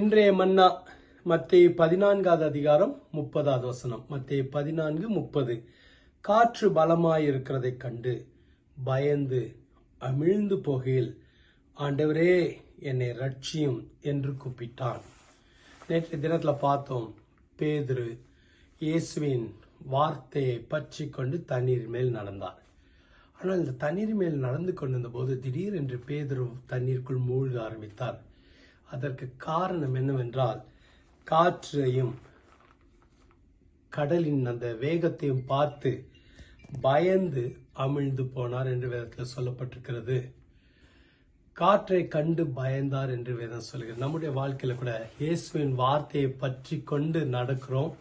இன்றைய மன்னா மத்திய பதினான்காவது அதிகாரம் முப்பதாவது வசனம். மத்திய பதினான்கு முப்பது. காற்று பலமாயிருக்கிறதைக் கண்டு பயந்து அமிழ்ந்து போகையில் ஆண்டவரே என்னை ரட்சியும் என்று கூப்பிட்டான். நேற்றைய தினத்தில் பார்த்தோம் பேதுரு இயேசுவின் வார்த்தையை பற்றி கொண்டு தண்ணீர் மேல் நடந்தார் ஆனால் இந்த தண்ணீர் மேல் நடந்து கொண்டிருந்த போது திடீரென்று பேதுரு தண்ணீருக்குள் மூழ்க ஆரம்பித்தார். அதற்கு காரணம் என்னவென்றால் காற்றையும் கடலின் அந்த வேகத்தையும் பார்த்து பயந்து அமிழ்ந்து போனார் என்று வேதத்தில் சொல்லப்பட்டிருக்கிறது. காற்றை கண்டு பயந்தார் என்று வேதம் சொல்கிறது நம்முடைய வாழ்க்கையில கூட இயேசுவின் வார்த்தையை பற்றி கொண்டு நடக்கிறோம்.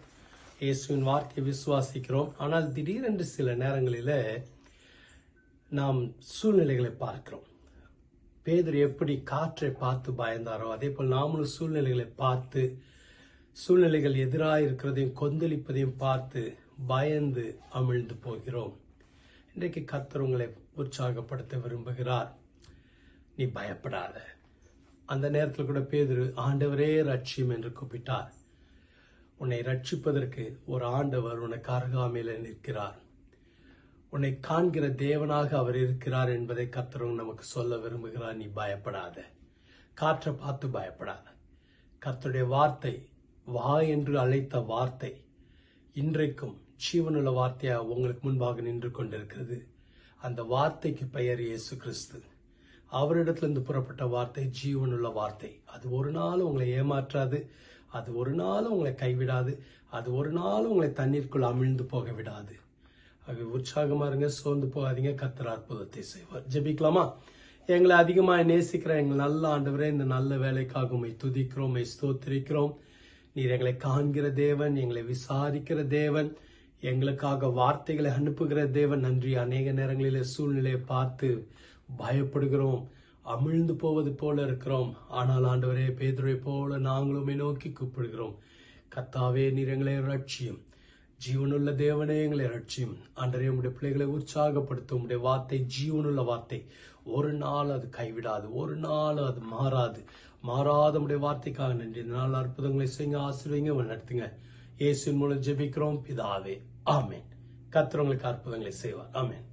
இயேசுவின் வார்த்தையை விசுவாசிக்கிறோம். ஆனால் திடீரென்று சில நேரங்களில் நாம் சூழ்நிலைகளை பார்க்கிறோம். பேதர் எப்படி காற்றை பார்த்து பயந்தாரோ அதே போல் நாமளும் சூழ்நிலைகளை பார்த்து சூழ்நிலைகள் எதிராக இருக்கிறதையும் கொந்தளிப்பதையும் பார்த்து பயந்து அமிழ்ந்து போகிறோம். இன்றைக்கு கர்த்தர் உங்களை உற்சாகப்படுத்த விரும்புகிறார். நீ பயப்படாத. அந்த நேரத்தில் கூட பேதுரு ஆண்டவரே ரட்சியம் என்று கூப்பிட்டார். உன்னை ரட்சிப்பதற்கு ஒரு ஆண்டவர் உனக்கு அருகாமையில் நிற்கிறார். உன்னை காண்கிற தேவனாக அவர் இருக்கிறார் என்பதை கர்த்தரும் நமக்கு சொல்ல விரும்புகிறார். நீ பயப்படாத. காற்றை பார்த்து பயப்படாத. கர்த்தருடைய வார்த்தை வா என்று அழைத்த வார்த்தை இன்றைக்கும் ஜீவனுள்ள வார்த்தையாக உங்களுக்கு முன்பாக நின்று கொண்டிருக்கிறது. அந்த வார்த்தைக்கு பெயர் இயேசு கிறிஸ்து. அவரிடத்திலிருந்து புறப்பட்ட வார்த்தை ஜீவனுள்ள வார்த்தை. அது ஒரு நாள் உங்களை ஏமாற்றாது. அது ஒரு நாள் உங்களை கைவிடாது. அது ஒரு நாள் உங்களை தண்ணீருக்குள் அமிழ்ந்து போக விடாது ஆகவே உற்சாகமா இருங்க சோர்ந்து போகாதீங்க கத்தர் அற்புதத்தை செய்வார். ஜெபிக்கலாமா? எங்களை அதிகமாக நேசிக்கிற எங்கள் நல்ல ஆண்டவரே இந்த நல்ல வேலைக்காக உண்மை துதிக்கிறோம் உம்மை ஸ்தோத்திரிக்கிறோம். நீர் எங்களை காண்கிற தேவன் எங்களை விசாரிக்கிற தேவன் எங்களுக்காக வார்த்தைகளை அனுப்புகிற தேவன். நன்றி. அநேக நேரங்களில் சூழ்நிலையை பார்த்து பயப்படுகிறோம். அமிழ்ந்து போவது போல இருக்கிறோம். ஆனால் ஆண்டவரே பேதுரை போல நாங்களுமே நோக்கி கூப்பிடுகிறோம். கத்தாவே நீர் எங்களை ரட்சியும். ஜீவனுள்ள தேவனே எங்களை ரட்சியும் ஆண்டரே உடைய பிள்ளைகளை உற்சாகப்படுத்தும் உடைய வார்த்தை ஜீவனுள்ள வார்த்தை. ஒரு நாள் அது கைவிடாது ஒரு நாள் அது மாறாது. மாறாத உடைய வார்த்தைக்காக நன்றி. இந்த நாள் அற்புதங்களை செய்யுங்க ஆசிர்வீங்க நடத்துங்க. இயேசுவின் மூலம் ஜெபிக்கிறோம் பிதாவே. ஆமேன். கத்துறவங்களுக்கு அற்புதங்களை செய்வார். ஆமேன்.